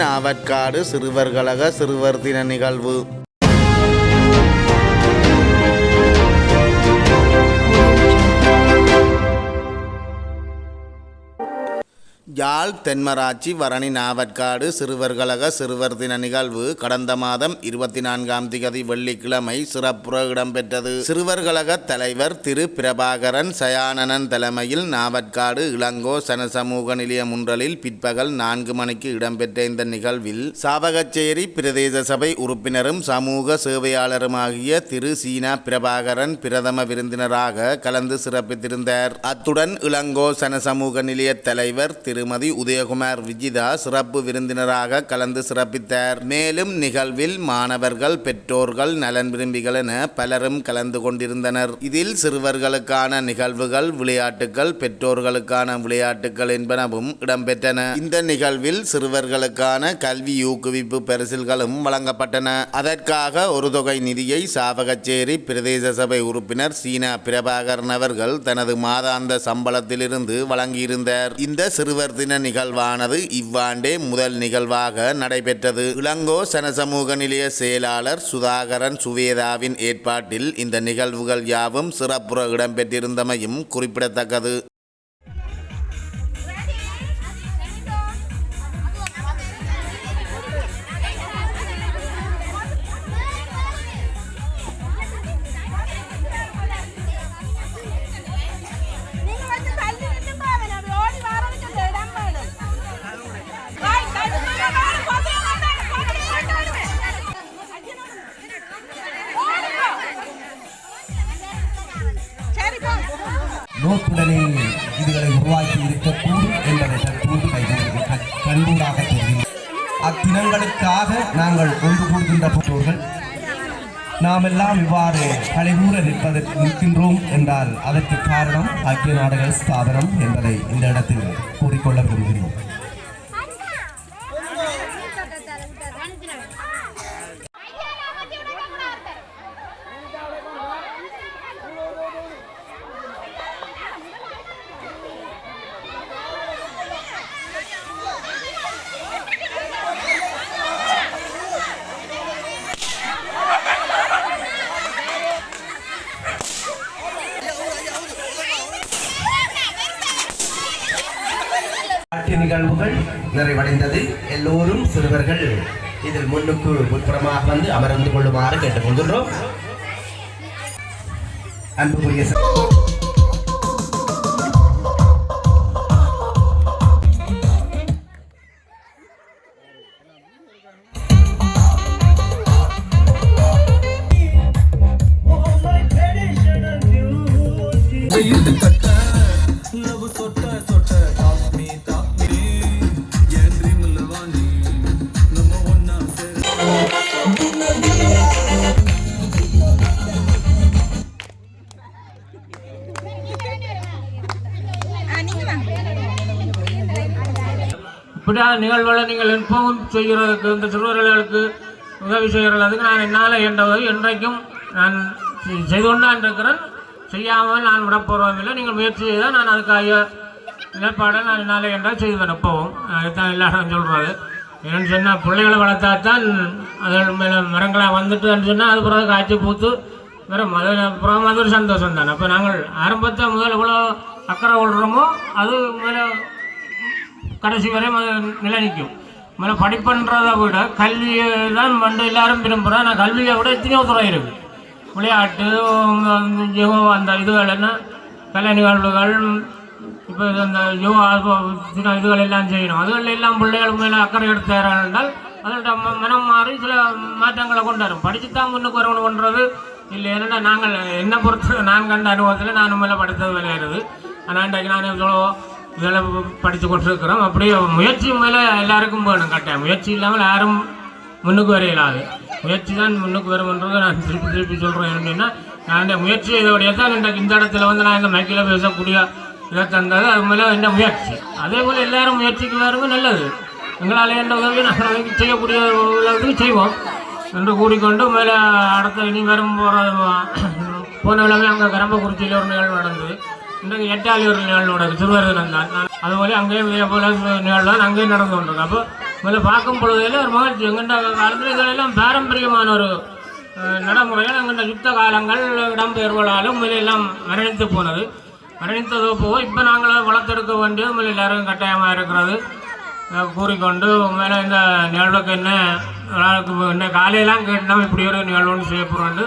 நாவற்காடு சிறுவர்களக சிறுவர் தின நிகழ்வு. யாழ் தென்மராட்சி வரணி நாவற்காடு சிறுவர்களக சிறுவர் தின நிகழ்வு கடந்த மாதம் இருபத்தி நான்காம் திகதி வெள்ளிக்கிழமை சிறப்புற இடம்பெற்றது. சிறுவர்களக தலைவர் திரு பிரபாகரன் சயானனன் தலைமையில் நாவற்காடு இளங்கோ சனசமூக நிலைய முன்றலில் பிற்பகல் நான்கு மணிக்கு இடம்பெற்ற இந்த நிகழ்வில் சாவகச்சேரி பிரதேச சபை உறுப்பினரும் சமூக சேவையாளருமாகிய திரு சீனா பிரபாகரன் பிரதம விருந்தினராக கலந்து சிறப்பித்திருந்தார். அத்துடன் இளங்கோ சனசமூக நிலைய தலைவர் திரு திருமதி உதயகுமார் விஜிதா சிறப்பு விருந்தினராக கலந்து சிறப்பித்தார். மேலும் நிகழ்வில் மாணவர்கள் பெற்றோர்கள் நலன் விரும்பிகள் என பலரும் கலந்து கொண்டிருந்தனர். இதில் சிறுவர்களுக்கான நிகழ்வுகள் விளையாட்டுகள் பெற்றோர்களுக்கான விளையாட்டுகள் என்பனவும் இடம்பெற்றன. இந்த நிகழ்வில் சிறுவர்களுக்கான கல்வி ஊக்குவிப்பு பரிசில்களும் வழங்கப்பட்டன. அதற்காக ஒரு தொகை நிதியை சாவகச்சேரி பிரதேச சபை உறுப்பினர் சீனா பிரபாகரன் அவர்கள் தனது மாதாந்த சம்பளத்திலிருந்து வழங்கியிருந்தார். இந்த சிறுவர் தின நிகழ்வானது இவ்வாண்டே முதல் நிகழ்வாக நடைபெற்றது. இளங்கோ சனசமூக நிலைய செயலாளர் சுதாகரன் சுவேதாவின் ஏற்பாட்டில் இந்த நிகழ்வுகள் யாவும் சிறப்புற இடம்பெற்றிருந்தமையும் குறிப்பிடத்தக்கது. இதுகளை உருவாக்கி இருக்கக்கூடும் என்பதை தற்போது கைகூடி கண்கூடாக தெரியும். அத்தினங்களுக்காக நாங்கள் ஒன்று கூடுகின்ற பெற்றோர்கள் நாம் எல்லாம் இவ்வாறு கலைகூற நிற்பதற்கு நிற்கின்றோம் என்றால் அதற்கு காரணம் ஐக்கிய நாடுகள் ஸ்தாபனம் என்பதை இந்த இடத்தில் கூறிக்கொள்ள விரும்புகிறோம். நிகழ்வுகள் நிறைவடைந்தது. எல்லோரும் சிறுவர்கள் இதில் முன்னுக்கு முன்புறமாக வந்து அமர்ந்து கொள்ளுமாறு கேட்டுக்கொள்கின்றோம் அன்புக்குரிய ச- நிகழ்வுகளை நீங்கள் எப்பவும் செய்கிறதுக்கு இந்த சிறுவர்களுக்கு உதவி செய்கிறதுக்கு நான் என்னால் என்றவை என்றைக்கும் நான் செய்- செய்து கொண்டான் இருக்கிறேன். செய்யாமல் நான் விடப்போறதில்லை நீங்கள் முயற்சி செய்தால் நான் அதுக்காக நிலைப்பாடை நான் என்னால் என்றால் செய்வேன் எப்பவும் அதுதான் எல்லாரும் சொல்கிறது ஏன்னு சொன்னால் பிள்ளைகளை வளர்த்தாத்தான் அதில் மேலே மரங்களாக வந்துட்டுன்னு சொன்னால் அது பிறகு காய்ச்சி பூத்து வெறும் அது அப்புறம் அது ஒரு சந்தோஷம் தானே அப்போ நாங்கள் ஆரம்பத்தை முதல் எவ்வளோ அக்கறை கொள்கிறோமோ அது மேலே கடைசி வரை அது நிலைநிற்கும். மேலே படிப்புன்றதை விட கல்வியை தான் வந்து எல்லாரும் விரும்புகிறோம் ஆனால் கல்வியை விட எத்தனையோ துறை இருக்குது விளையாட்டு உம், அந்த யோகா அந்த இதுகள் என்ன? கலை நிகழ்வுகள் இப்போ அந்த யோகா சில இதுகள் எல்லாம் செய்யணும். அதுகள் எல்லாம் பிள்ளைகளுக்கு மேலே அக்கறை எடுத்தார்கள் என்றால் அதோட மனம் மாறி சில மாற்றங்களை கொண்டு படித்து தான் முன்னுக்கு வரணும் பண்ணுறது இல்லை. என்னென்னா நாங்கள் என்னை பொறுத்த நான் கண்ட அனுபவத்தில் நான் மேலே படித்தது விளையாடுது ஆனால் இன்றைக்கு நான் எவ்வளோ இதெல்லாம் படித்து கொண்டிருக்கிறோம். அப்படியே முயற்சி மேலே எல்லாருக்கும் வேணும் கட்டாயம். முயற்சி இல்லாமல் யாரும் முன்னுக்கு வர இயலாது முயற்சி தான் முன்னுக்கு வரும்ன்றது நான் திருப்பி திருப்பி சொல்கிறேன் என்னென்னா நான் இந்த முயற்சி இதோடைய தான் இந்த இடத்துல வந்து நான் இந்த மைக்கில் பேசக்கூடிய இதை தந்தது. அது மேலே இந்த முயற்சி. அதே போல் எல்லாரும் முயற்சிக்கு வரும் நல்லது. எங்களால் என்ற உதவி நாங்கள் செய்யக்கூடிய உள்ளதுக்கு செய்வோம் என்று கூறிக்கொண்டு மேலே அடுத்த இனி வரும் போகிற போன விழாவே அங்கே கரம்பக்குறிச்சியில் ஒரு நிகழ்வு நடந்தது. இன்றைக்கு எட்டாளியூர் நிகழ்வு நடக்குது சிறுவர் தான். அதுபோல அங்கேயும் இதே போல நிகழ்வுதான் அங்கேயும் நடந்து கொண்டிருக்கு அப்போ முதல்ல பார்க்கும் பொழுதில் ஒரு மகிழ்ச்சி. எங்கிட்ட காலத்தில் இதெல்லாம் பாரம்பரியமான ஒரு நடைமுறையில் நடைமுறைகள் யுத்த காலங்கள் இடம்பெயர்வுகளாலும் எல்லாம் மரணித்து போனது. மரணித்ததோ போக இப்போ நாங்கள் வளர்த்தெடுக்க வேண்டியது முதல்ல எல்லாரும் கட்டாயமாக இருக்கிறது. கூறிக்கொண்டு மேலே இந்த நிகழ்வுக்கு என்ன என்ன காலையெல்லாம் கேட்டோம் இப்படி ஒரு நிகழ்வுன்னு செய்ய போகிறோன்னு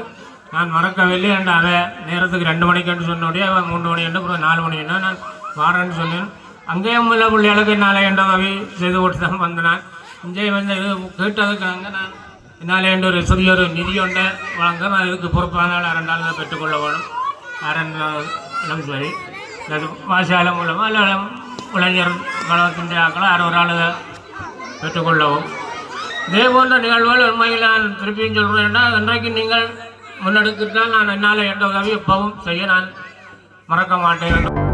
நான் மறக்கவில்லை என்று அதை நேரத்துக்கு ரெண்டு மணிக்குன்னு சொன்னோடய அவன் மூன்று மணி என்று அப்புறம் நாலு மணி என்ன நான் வாரேன்னு சொன்னேன். அங்கேயும் உள்ள பிள்ளைகளுக்கு நாளை என்ற உதவி செய்து கொடுத்து தான் வந்தேன் இங்கே வந்து இது கேட்டதுக்காக நான் என்னால் என்ற ஒரு சிறிய ஒரு நிதி ஒன்றை வழங்க நான் இதுக்கு பொறுப்பான ரெண்டாள் தான் பெற்றுக்கொள்ள வேணும். அரண்டம் சரி அது வாசால மூலமாக இல்லை இளைஞர் கழகத்தின் ஆக்களை அறுபது ஒரு பெற்றுக்கொள்ளவும் இதே போன்ற நிகழ்வுகள் உண்மையில் நான் திருப்பியும் சொல்கிறேன்னா இன்றைக்கு நீங்கள் முன்னெடுக்கிட்டால் நான் என்னால் எந்த உதவி எப்பவும் செய்ய நான் மறக்க மாட்டேன்.